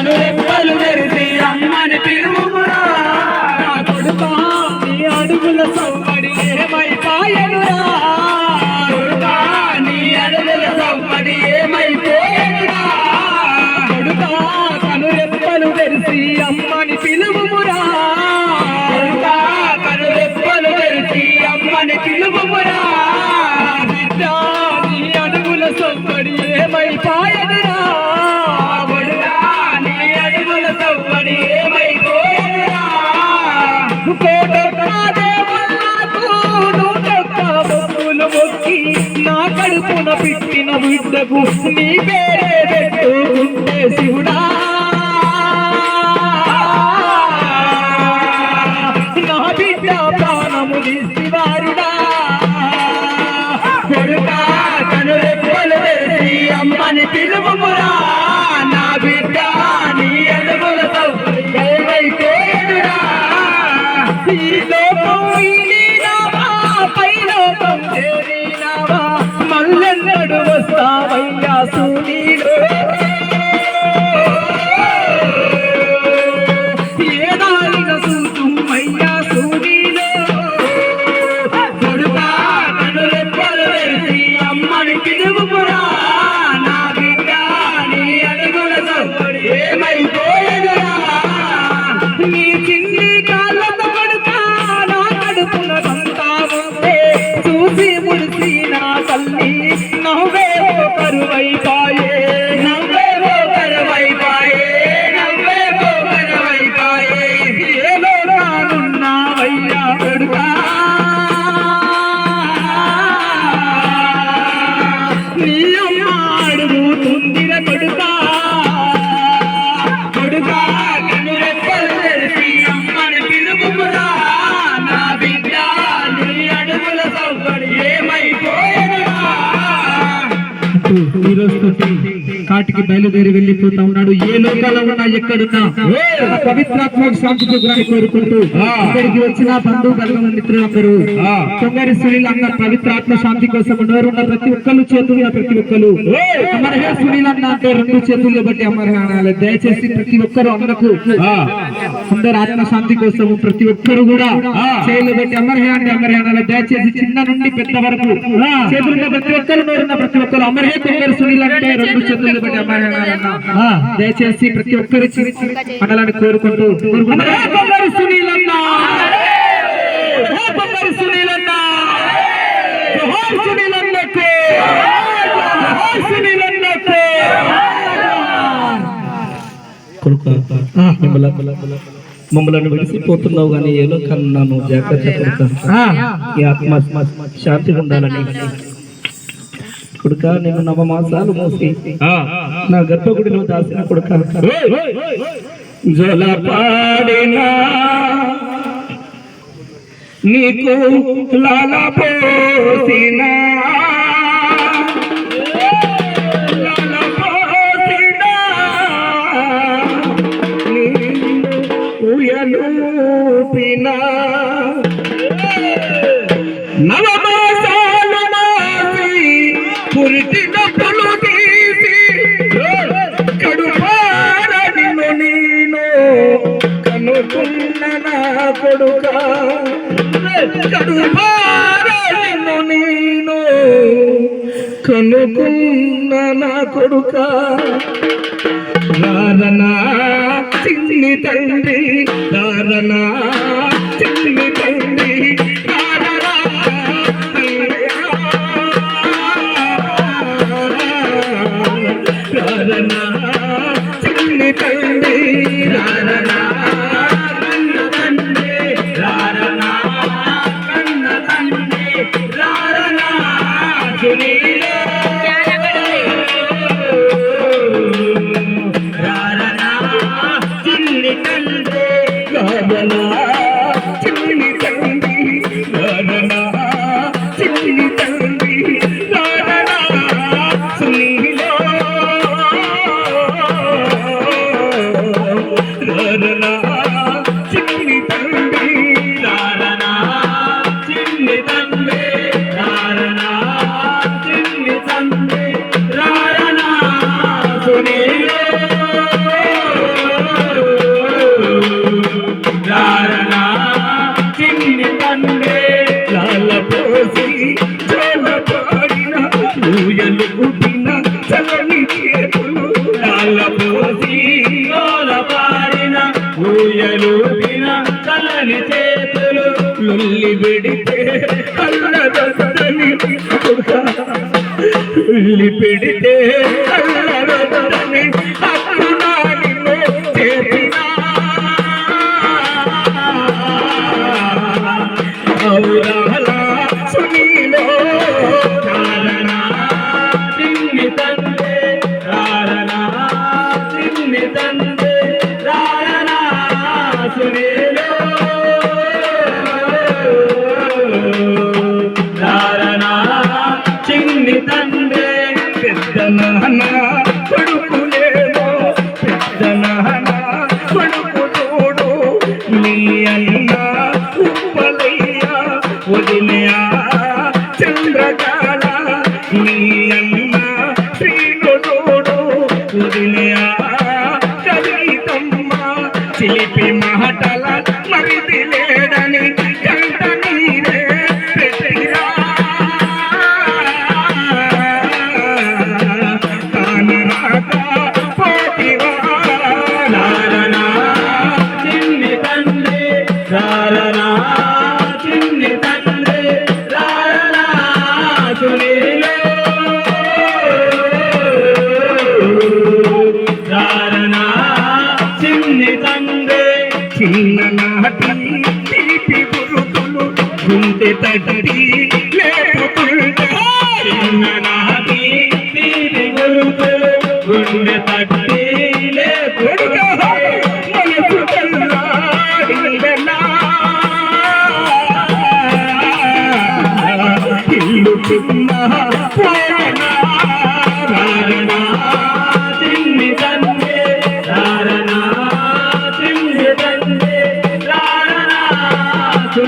Amen. పెట్టిన నీ పేరే పెట్టుకుంటే శివుడా నా బిడ్డ ప్రాణము తీసివారుడా. కొడుకా కనురెప్పలు తెరిచి అమ్మని పిలువురా నా బిడ్డ నీ అడుగుల సవ్వడి ఈ లోకం తల్లి నవ్వే కరువైపాయే. నవ్వేవో కరవైపాయే. నవ్వేవో కరవైపాయే. ఏలో రానున్నావయ్యా కొడుకా. నీ ఈ రోజు కాటికి బయలుదేరి వెళ్ళిపోతా ఉన్నాడు. ఏ లోకాల్లో ఉన్నా ఎక్కడున్నా. తన పవిత్రాత్మ శాంతితో గురాన్ని కోరుకుంటూ ఇక్కడికి వచ్చిన బంధువు బలగం మిత్రులందరూ తొంగరి సునీల్ అన్న పవిత్రాత్మ శాంతి కోసం ఉన్న ప్రతి ఒక్కరు చేతులు ప్రతి ఒక్కరు అమరహే సునీల్ అన్న అంటే రెండు చేతులు బట్టి అమరహే అనాలి. దయచేసి ప్రతి ఒక్కరు అన్నకు అందరు ఆత్మ శాంతి కోసం ప్రతి ఒక్కరు కూడా చేయలు బట్టి అమరహే అంటే అమరహే అనాలి. దయచేసి చిన్న నుండి పెద్ద వరకు చేతులున్న ప్రతి ఒక్కరు నోరున్న ప్రతి ఒక్కరు అమరహే తొంగరి సునీల్ అంటే రెండు దయచేసి ప్రతి ఒక్కరు అనాలని కోరుకుంటూ కొడుక మమ్మల్ని విడిసిపోతున్నావు కానీ ఏలో కన్నాను జాగ్రత్త కొడుక. ఈ ఆత్మ శాంతి ఉండాలని కొడుక నేను నవ మాసాలు మోసి నా గర్భగుడిలో దాసిన కొడుక. నీకు లాల పోసినా ఉయలూపినా నవమాసాలు కనుకున్న నా కొడుక. కడుపార నేను. కనుకున్న నా కొడుక. రారనా చిన్ని తండ్రి రారనా పెడితే అల్లరని ఉల్లి పెడితే అల్లరని అప్పుడు నాడిలో చేతి చిన్ననాటి తీపి గురుతులు గుండె తడి లేపుతుంటే చిన్ననాటి తీపి గుండె తడి ఇల్లు చిన్న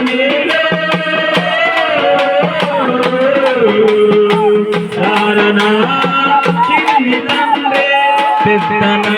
Thank you.